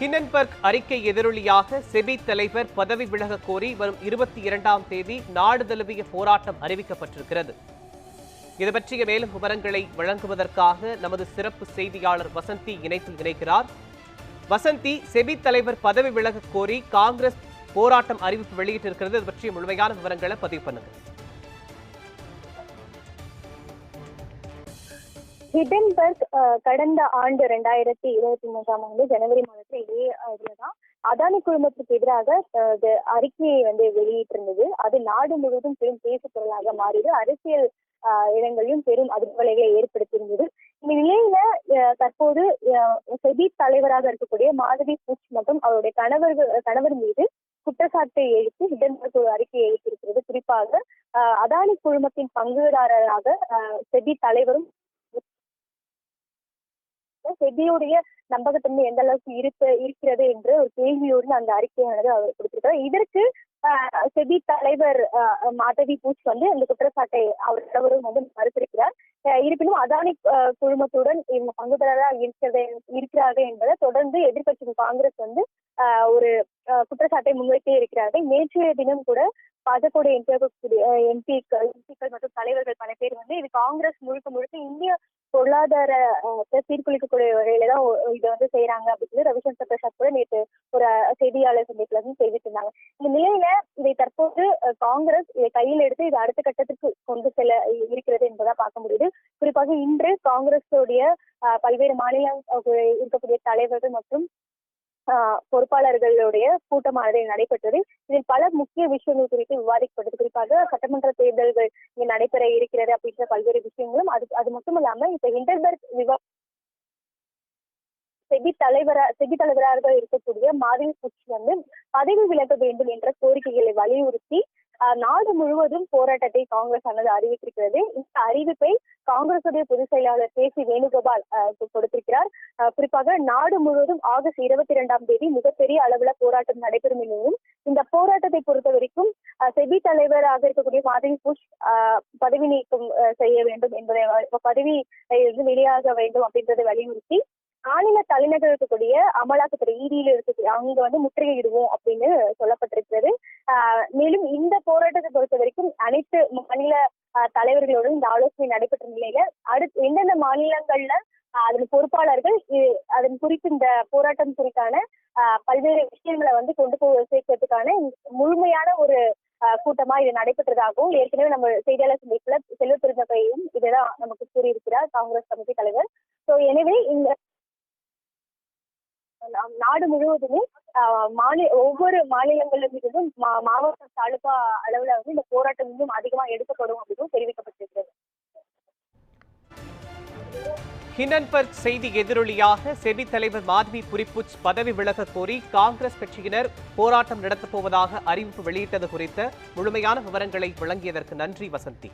Hindenburg அறிக்கை எதிரொலியாக SEBI தலைவர் பதவி விலக கோரி வரும் இருபத்தி இரண்டாம் தேதி நாடு தழுவிய போராட்டம் அறிவிக்கப்பட்டிருக்கிறது. இது பற்றிய மேலும் விவரங்களை வழங்குவதற்காக நமது சிறப்பு செய்தியாளர் வசந்தி இணைப்பில் இணைக்கிறார் வசந்தி செபி தலைவர் பதவி விலக கோரி காங்கிரஸ் போராட்டம் அறிவிப்பு வெளியிட்டிருக்கிறது. இது பற்றிய முழுமையான விவரங்களை பதிவு பண்ணுங்கள். ஹிடன்பர்க் கடந்த ஆண்டு ரெண்டாயிரத்தி இருபத்தி மூன்றாம் ஆண்டு ஜனவரி மாதத்துல இதே இதுலதான் அதானி குழுமத்துக்கு எதிராக இது அறிக்கையை வந்து வெளியிட்டிருந்தது. அது நாடு முழுவதும் பெரும் பேசு பொருளாக மாறியது. அரசியல் இடங்களிலும் பெரும் அதிர்வலைகளை ஏற்படுத்தியிருந்தது. இந்த நிலையில தற்போது செபி தலைவராக இருக்கக்கூடிய மாதவி புச் மற்றும் அவருடைய கணவர்கள் கணவர் மீது குற்றச்சாட்டை எழுத்து ஹிடன்பர்க் ஒரு அறிக்கையை எழுத்திருக்கிறது குறிப்பாக அதானி குழுமத்தின் பங்குதாரராக செபி தலைவரும் செபியுடைய நம்பகத்தன்மை எந்த அளவுக்கு இருக்க இருக்கிறது என்று ஒரு கேள்வியோடு அந்த அறிக்கையானது அவர் கொடுத்திருக்கிறார். இதற்கு செபி தலைவர் மாதவி பூச் வந்து இந்த குற்றச்சாட்டை அவர் தலைவரும் வந்து மறுத்திருக்கிறார். இருப்பினும் அதானி குழுமத்துடன் இவங்க பங்குதாரராக இருக்கிறது இருக்கிறார்கள் என்பதை தொடர்ந்து எதிர்கட்சி காங்கிரஸ் வந்து ஒரு குற்றச்சாட்டை முன்வைத்தே இருக்கிறார்கள். நேற்றைய தினம் கூட பாஜக எம்பிக்கள் எம்பிக்கள் மற்றும் தலைவர்கள் பல பேர் வந்து இது காங்கிரஸ் முழுக்க முழுக்க இந்திய பொருளாதார சீர்குலைக்கக்கூடிய வகையில தான் இதை வந்து செய்யறாங்க அப்படின்னு சொல்லி ரவிசங்கர் பிரசாத் கூட நேற்று ஒரு செய்தியாளர் சந்திப்புல வந்து தெரிவித்திருந்தாங்க. இந்த நிலையில இதை தற்போது காங்கிரஸ் இதை கையில் எடுத்து இதை அடுத்த கட்டத்துக்கு கொண்டு செல்ல இருக்கிறது என்பதா பார்க்க முடியுது. குறிப்பாக இன்று காங்கிரஸுடைய அஹ், பல்வேறு மாநில இருக்கக்கூடிய தலைவர்கள் மற்றும் பொறுப்பாளர்களுடைய கூட்டமானது நடைபெற்றது. இதில் பல முக்கிய விஷயங்கள் குறித்து விவாதிக்கப்பட்டது. குறிப்பாக சட்டமன்ற தேர்தல்கள் இங்க நடைபெற இருக்கிறது அப்படின்ற பல்வேறு விஷயங்களும். அது அது மட்டும் இல்லாம இப்ப ஹிண்டன்பர்க் விவா செபி தலைவரா செபி தலைவராக இருக்கக்கூடிய மாதவி குச்சி வந்து பதவி விலக வேண்டும் என்ற கோரிக்கைகளை வலியுறுத்தி நாடு முழுவதும் போராட்டத்தை காங்கிரஸ் ஆனது அறிவித்திருக்கிறது. இந்த அறிவிப்பை காங்கிரசுடைய பொதுச் செயலாளர் கே சி வேணுகோபால் கொடுத்திருக்கிறார். குறிப்பாக நாடு முழுவதும் ஆகஸ்ட் இருபத்தி இரண்டாம் தேதி மிகப்பெரிய அளவுல போராட்டம் நடைபெறும் எனவும் இந்த போராட்டத்தை பொறுத்த வரைக்கும் ஆஹ், செபி தலைவராக இருக்கக்கூடிய மாதவி புஷ் ஆஹ், பதவி நீக்கம் செய்ய வேண்டும் என்பதை பதவி இருந்து வெளியாக வேண்டும் அப்படின்றதை வலியுறுத்தி மாநில தலைநகர் இருக்கக்கூடிய அமலாக்கத்துறை ஈடியில் இருக்கக்கூடிய அங்க வந்து முற்றுகையிடுவோம் அப்படின்னு சொல்லப்பட்டிருக்கிறது. மேலும் இந்த போராட்டத்தை பொறுத்த வரைக்கும் அனைத்து மாநில ஆஹ், தலைவர்களோடும் இந்த ஆலோசனை நடைபெற்ற நிலையில அடுத்து எந்தெந்த மாநிலங்கள்ல அதன் பொறுப்பாளர்கள் அதன் குறித்து இந்த போராட்டம் குறித்தான பல்வேறு விஷயங்களை வந்து கொண்டு போய் சேர்க்கறதுக்கான முழுமையான ஒரு கூட்டமா இது நடைபெற்றதாகவும் ஏற்கனவே நம்ம செய்தியாளர் சந்திப்புல செல்வ பெருந்தகையும் இதுதான் நமக்கு கூறியிருக்கிறார் காங்கிரஸ் கமிட்டி தலைவர். சோ எனவே இந்த நாடு முழுவதுமே மாநில ஒவ்வொரு மாநிலங்களிலும் இருந்தும் மாவட்ட தாலுகா அளவுல வந்து இந்த போராட்டம் இன்னும் அதிகமா எடுக்கப்படும் அப்படின்னு தெரிவிக்கப்பட்டிருக்கிறது. ஹிண்டன்பர்க் செய்தி எதிரொலியாக செபி தலைவர் மாதவி புரிப்புச் பதவி விலக கோரி காங்கிரஸ் கட்சியினர் போராட்டம் நடத்தப் போவதாக அறிவிப்பு வெளியிட்டது குறித்த முழுமையான விவரங்களை வழங்கியதற்கு நன்றி வசந்தி.